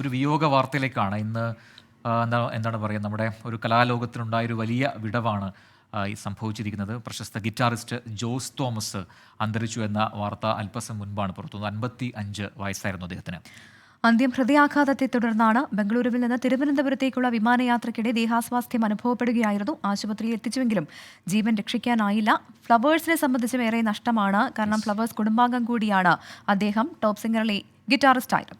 ഒരു വിയോഗ വാർത്തയിലേക്കാണ്. ഇന്ന് എന്താ എന്താണ് പറയുക നമ്മുടെ ഒരു കലാലോകത്തിനുണ്ടായ ഒരു വലിയ വിടവാണ് ഈ സംഭവിച്ചിരിക്കുന്നത്. പ്രശസ്ത ഗിറ്റാറിസ്റ്റ് ജോസ് തോമസ് അന്തരിച്ചു എന്ന വാർത്ത അല്പസം മുൻപാണ് പുറത്തു അൻപത്തി അഞ്ച് വയസ്സായിരുന്നു അദ്ദേഹത്തിന്. അന്ത്യം ഹൃദയാഘാതത്തെ തുടർന്നാണ് ബംഗളൂരുവിൽ നിന്ന് തിരുവനന്തപുരത്തേക്കുള്ള വിമാനയാത്രയ്ക്കിടെ ദേഹാസ്വാസ്ഥ്യം അനുഭവപ്പെടുകയായിരുന്നു. ആശുപത്രിയിൽ എത്തിച്ചുവെങ്കിലും ജീവൻ രക്ഷിക്കാനായില്ല. ഫ്ലവേഴ്സിനെ സംബന്ധിച്ചും ഏറെ നഷ്ടമാണ്. കാരണം ഫ്ലവേഴ്സ് കുടുംബാംഗം കൂടിയാണ്. അദ്ദേഹം ടോപ്പ് സിംഗറിലെ ഗിറ്റാറിസ്റ്റ് ആയിരുന്നു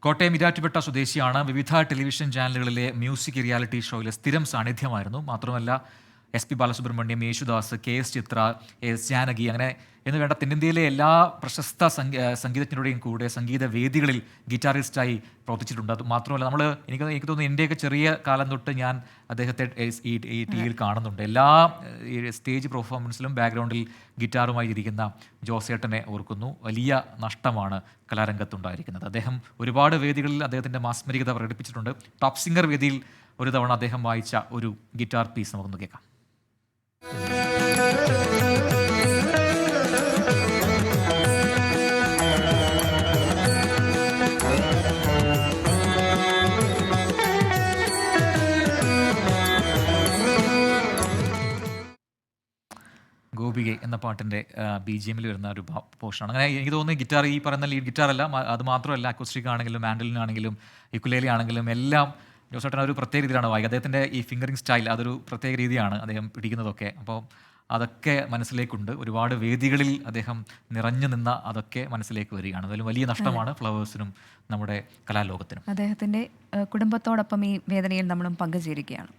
കോട്ടയം ഇരാറ്റുപെട്ട സ്വദേശിയാണ്. വിവിധ ടെലിവിഷൻ ചാനലുകളിലെ മ്യൂസിക് റിയാലിറ്റി ഷോയിലെ സ്ഥിരം സാന്നിധ്യമായിരുന്നു. മാത്രമല്ല S P Balasubrahmanyam Yesudas K S Chithra S Janaki അങ്ങനെ എന്ന് വേണ്ട തെന്നിന്ത്യയിലെ എല്ലാ പ്രശസ്ത സംഗീ- സംഗീതജ്ഞരുടെയും കൂടെ സംഗീത വേദികളിൽ ഗിറ്റാറിസ്റ്റായി പ്രവർത്തിച്ചിട്ടുണ്ട്. അത് മാത്രമല്ല നമ്മൾ എനിക്ക് എനിക്ക് തോന്നുന്നു എന്റെയൊക്കെ ചെറിയ കാലം തൊട്ട് ഞാൻ അദ്ദേഹത്തെ ഈ ഈ ടി വിയിൽ കാണുന്നുണ്ട്. എല്ലാ സ്റ്റേജ് പെർഫോമൻസിലും ബാക്ക്ഗ്രൗണ്ടിൽ ഗിറ്റാറുമായി ഇരിക്കുന്ന ജോസേട്ടനെ ഓർക്കുന്നു. വലിയ നഷ്ടമാണ് കലാരംഗത്തുണ്ടായിരിക്കുന്നത്. അദ്ദേഹം ഒരുപാട് വേദികളിൽ അദ്ദേഹത്തിന്റെ മാസ്മരികത പ്രകടിപ്പിച്ചിട്ടുണ്ട്. ടോപ്പ് സിംഗർ വേദിയിൽ ഒരു തവണ അദ്ദേഹം വായിച്ച ഒരു ഗിറ്റാർ പീസ് നമുക്കൊന്ന് കേൾക്കാം. ഗോപികെ എന്ന പാട്ടിന്റെ ബി ജി എമ്മിൽ വരുന്ന ഒരു പോർഷനാണ് അങ്ങനെ എനിക്ക് തോന്നുന്നു ഗിറ്റാർ ഈ പറയുന്ന ലീഡ് ഗിറ്റാർ അല്ല അത് മാത്രമല്ല അക്കോസ്റ്റിക് ആണെങ്കിലും മാൻഡലിൻ ആണെങ്കിലും ഇക്കുലേലി ആണെങ്കിലും എല്ലാം ജോസേട്ടൻ ഒരു പ്രത്യേക രീതിയിലാണ് വായിക്കുക അദ്ദേഹത്തിന്റെ ഈ ഫിംഗറിംഗ് സ്റ്റൈൽ അതൊരു പ്രത്യേക രീതിയാണ് അദ്ദേഹം പിടിക്കുന്നതൊക്കെ. അപ്പോൾ അതൊക്കെ മനസ്സിലേക്കുണ്ട്. ഒരുപാട് വേദികളിൽ അദ്ദേഹം നിറഞ്ഞു നിന്ന അതൊക്കെ മനസ്സിലേക്ക് വരികയാണ്. അതിലും വലിയ നഷ്ടമാണ് ഫ്ലവേഴ്സിനും നമ്മുടെ കലാലോകത്തിനും. അദ്ദേഹത്തിന്റെ കുടുംബത്തോടൊപ്പം ഈ വേദനയിൽ നമ്മളും പങ്കുചേരുകയാണ്.